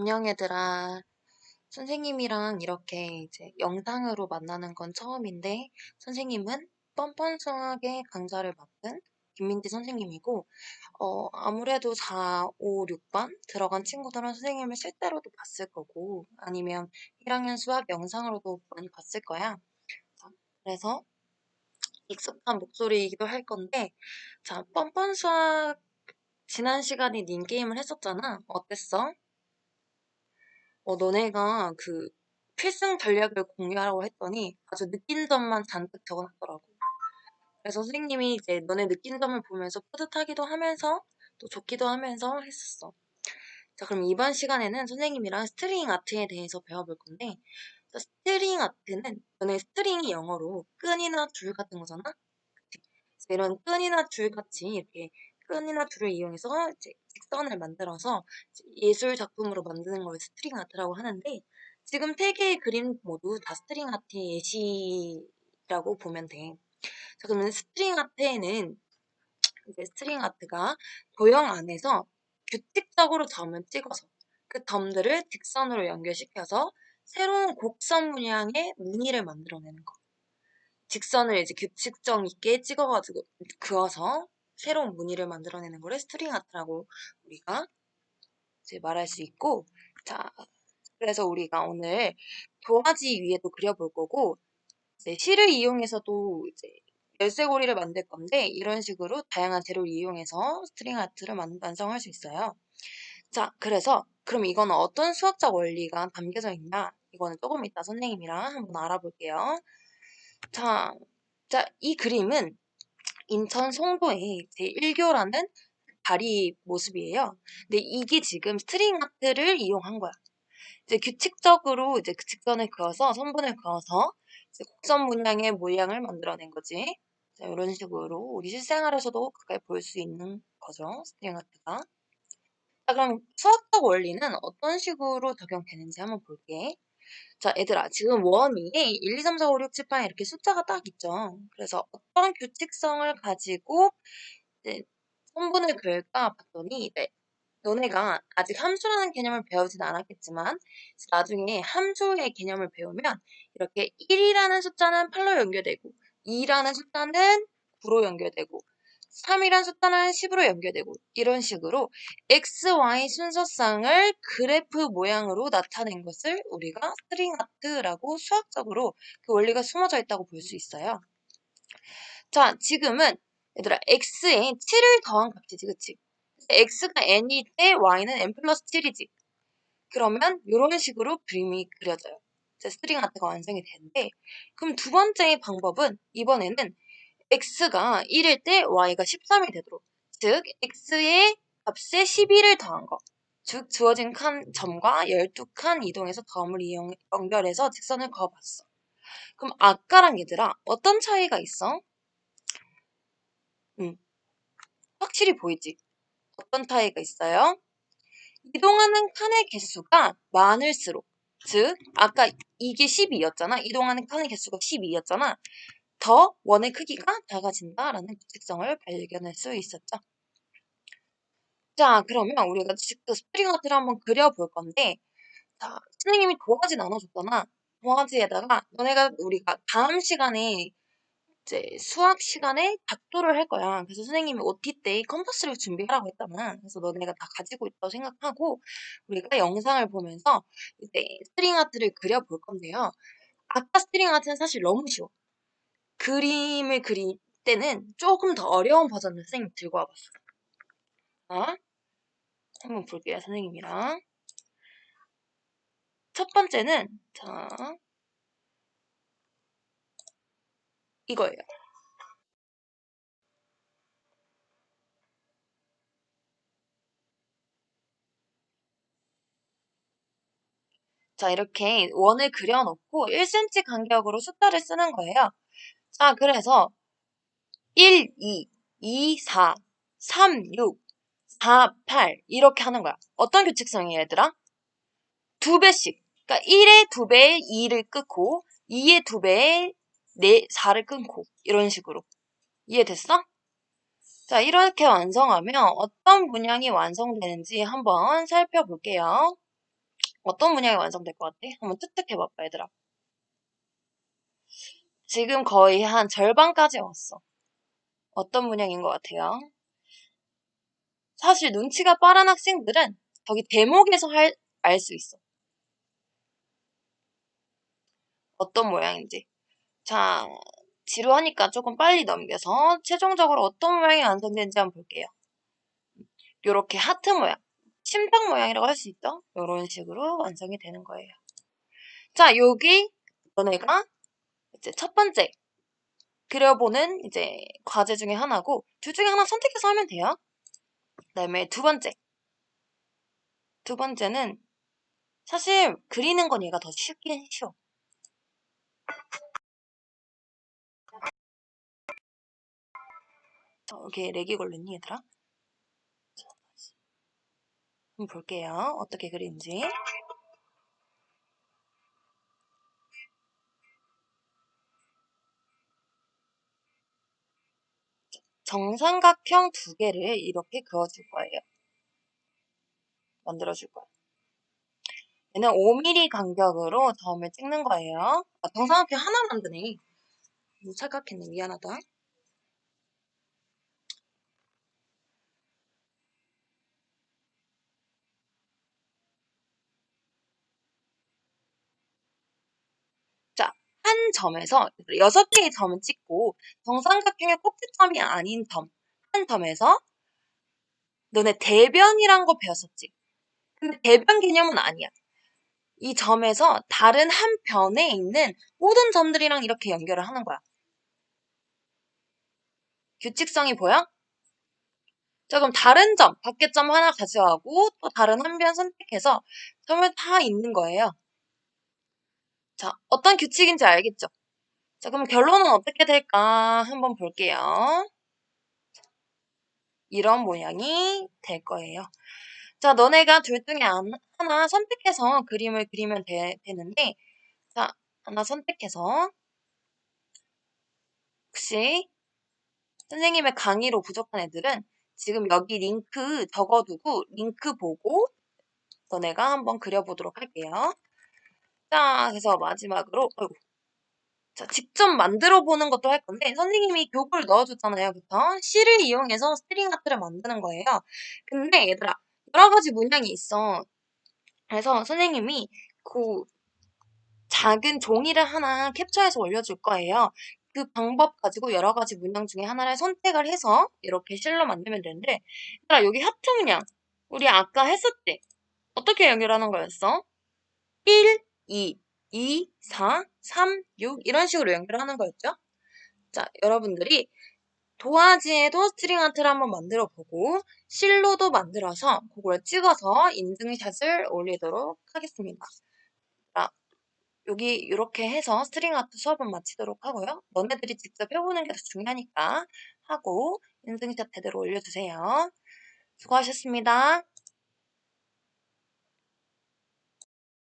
안녕 얘들아. 선생님이랑 이렇게 이제 영상으로 만나는 건 처음인데 선생님은 뻔뻔 수학의 강좌를 맡은 김민지 선생님이고 어 아무래도 4, 5, 6반 들어간 친구들은 선생님을 실제로도 봤을 거고 아니면 1학년 수학 영상으로도 많이 봤을 거야. 자, 그래서 익숙한 목소리이기도 할 건데 자, 뻔뻔 수학 지난 시간에 닌 게임을 했었잖아. 어땠어? 어, 너네가 그 필승 전략을 공유하라고 했더니 아주 느낀 점만 잔뜩 적어놨더라고. 그래서 선생님이 이제 너네 느낀 점을 보면서 뿌듯하기도 하면서 또 좋기도 하면서 했었어. 자, 그럼 이번 시간에는 선생님이랑 스트링 아트에 대해서 배워볼 건데, 자, 스트링 아트는 너네 스트링이 영어로 끈이나 줄 같은 거잖아? 그치? 이런 끈이나 줄 같이 이렇게 끈이나 줄을 이용해서 직선을 만들어서 예술 작품으로 만드는 걸 스트링 아트라고 하는데 지금 세 개의 그림 모두 다 스트링 아트의 예시라고 보면 돼. 자, 그러면 스트링 아트에는 이제 스트링 아트가 도형 안에서 규칙적으로 점을 찍어서 그 점들을 직선으로 연결시켜서 새로운 곡선 문양의 무늬를 만들어내는 거. 직선을 이제 규칙성 있게 찍어가지고 그어서 새로운 무늬를 만들어내는 거를 스트링 아트라고 우리가 이제 말할 수 있고, 자, 그래서 우리가 오늘 도화지 위에도 그려볼 거고, 이제 실을 이용해서도 이제 열쇠고리를 만들 건데, 이런 식으로 다양한 재료를 이용해서 스트링 아트를 만, 완성할 수 있어요. 자, 그래서 그럼 이거는 어떤 수학적 원리가 담겨져 있냐? 이거는 조금 이따 선생님이랑 한번 알아볼게요. 자, 자, 이 그림은 인천 송도의 제1교라는 다리 모습이에요. 근데 이게 지금 스트링 아트를 이용한 거야. 이제 규칙적으로 이제 그 직선을 그어서 선분을 그어서 곡선 문양의 모양을 만들어낸 거지. 자, 이런 식으로 우리 실생활에서도 가까이 볼 수 있는 거죠. 스트링 아트가. 자, 그럼 수학적 원리는 어떤 식으로 적용되는지 한번 볼게. 자, 얘들아, 지금 원 위에 1, 2, 3, 4, 5, 6, 7, 8 이렇게 숫자가 딱 있죠. 그래서 어떤 규칙성을 가지고 이제 선분을 그을까 봤더니 네, 너네가 아직 함수라는 개념을 배우진 않았겠지만 나중에 함수의 개념을 배우면 이렇게 1이라는 숫자는 8로 연결되고 2라는 숫자는 9로 연결되고 3이란 숫자는 10으로 연결되고 이런 식으로 x, y 순서상을 그래프 모양으로 나타낸 것을 우리가 스트링 아트라고 수학적으로 그 원리가 숨어져 있다고 볼 수 있어요. 자, 지금은 얘들아 x에 7을 더한 값이지, 그치? x가 n일 때 y는 n 플러스 7이지. 그러면 이런 식으로 그림이 그려져요. 스트링 아트가 완성이 되는데 그럼 두 번째 방법은 이번에는 x가 1일 때 y가 13이 되도록 즉 x의 값에 11을 더한 거. 즉 주어진 칸 점과 12칸 이동해서 덤을 이용, 연결해서 직선을 그어봤어. 그럼 아까랑 얘들아 어떤 차이가 있어? 음, 확실히 보이지? 어떤 차이가 있어요? 이동하는 칸의 개수가 많을수록 즉 아까 이게 12였잖아. 이동하는 칸의 개수가 12였잖아. 더 원의 크기가 작아진다라는 특성을 발견할 수 있었죠. 자, 그러면 우리가 직접 스프링 아트를 한번 그려볼 건데, 자, 선생님이 도화지 나눠줬잖아. 도화지에다가 너네가 우리가 다음 시간에 이제 수학 시간에 작도를 할 거야. 그래서 선생님이 OT 때 컴퍼스를 준비하라고 했잖아. 그래서 너네가 다 가지고 있다고 생각하고 우리가 영상을 보면서 이제 스트링 아트를 그려볼 건데요. 아까 스트링 아트는 사실 너무 쉬워. 그림을 그릴 때는 조금 더 어려운 버전을 선생님 들고 와봤어. 자, 한번 볼게요, 선생님이랑. 첫 번째는, 자, 이거예요. 자, 이렇게 원을 그려놓고 1cm 간격으로 숫자를 쓰는 거예요. 자, 그래서 1, 2, 2, 4, 3, 6, 4, 8 이렇게 하는 거야. 어떤 규칙성이에요, 얘들아? 두 배씩. 그러니까 1의 두 배에 2를 끊고 2의 두 배에 4, 4를 끊고 이런 식으로. 이해됐어? 자, 이렇게 완성하면 어떤 문양이 완성되는지 한번 살펴볼게요. 어떤 문양이 완성될 것 같아? 한번 투특해봐봐, 얘들아. 지금 거의 한 절반까지 왔어. 어떤 문양인 것 같아요? 사실 눈치가 빠른 학생들은 저기 대목에서 알 수 있어. 어떤 모양인지. 자, 지루하니까 조금 빨리 넘겨서 최종적으로 어떤 모양이 완성되는지 한번 볼게요. 이렇게 하트 모양, 심장 모양이라고 할 수 있죠? 이런 식으로 완성이 되는 거예요. 자, 여기 너네가 이제 첫 번째 그려보는 이제 과제 중에 하나고 둘 중에 하나 선택해서 하면 돼요. 그 다음에 두 번째. 두 번째는 사실 그리는 건 얘가 더 쉽긴 쉬워. 자, 여기 렉이 걸렸니 얘들아? 자, 한번 볼게요. 어떻게 그리는지. 정삼각형 두 개를 이렇게 그어줄 거예요. 만들어줄 거예요. 얘는 5mm 간격으로 점을 찍는 거예요. 아, 정삼각형 하나 만드네. 못 착각했네. 미안하다. 자, 한 점에서 여섯 개의 점을 찍고 정삼각형의 꼭지점이 아닌 점, 한 점에서 너네 대변이란 거 배웠었지? 근데 대변 개념은 아니야. 이 점에서 다른 한 변에 있는 모든 점들이랑 이렇게 연결을 하는 거야. 규칙성이 보여? 자, 그럼 다른 점, 밖에 점 하나 가져가고 또 다른 한 변 선택해서 점을 다 있는 거예요. 자, 어떤 규칙인지 알겠죠? 자, 그럼 결론은 어떻게 될까 한번 볼게요. 이런 모양이 될 거예요. 자, 너네가 둘 중에 하나 선택해서 그림을 그리면 되, 되는데, 자, 하나 선택해서 혹시 선생님의 강의로 부족한 애들은 지금 여기 링크 적어두고 링크 보고 너네가 한번 그려보도록 할게요. 자, 그래서 마지막으로 어이구. 자, 직접 만들어 보는 것도 할 건데 선생님이 교구를 넣어줬잖아요. 그쵸? C를 이용해서 스트링 아트를 만드는 거예요. 근데 얘들아 여러 가지 문양이 있어. 그래서 선생님이 그 작은 종이를 하나 캡처해서 올려줄 거예요. 그 방법 가지고 여러 가지 문양 중에 하나를 선택을 해서 이렇게 실로 만들면 되는데 얘들아 여기 하트 문양 우리 아까 했었지? 어떻게 연결하는 거였어? 1, 2, 2, 4, 3, 6 이런 식으로 연결하는 거였죠? 자, 여러분들이 도화지에도 스트링 아트를 한번 만들어 보고 실로도 만들어서 그걸 찍어서 인증샷을 올리도록 하겠습니다. 자, 여기 이렇게 해서 스트링 아트 수업은 마치도록 하고요. 너네들이 직접 해보는 게 더 중요하니까 하고 인증샷 제대로 올려주세요. 수고하셨습니다.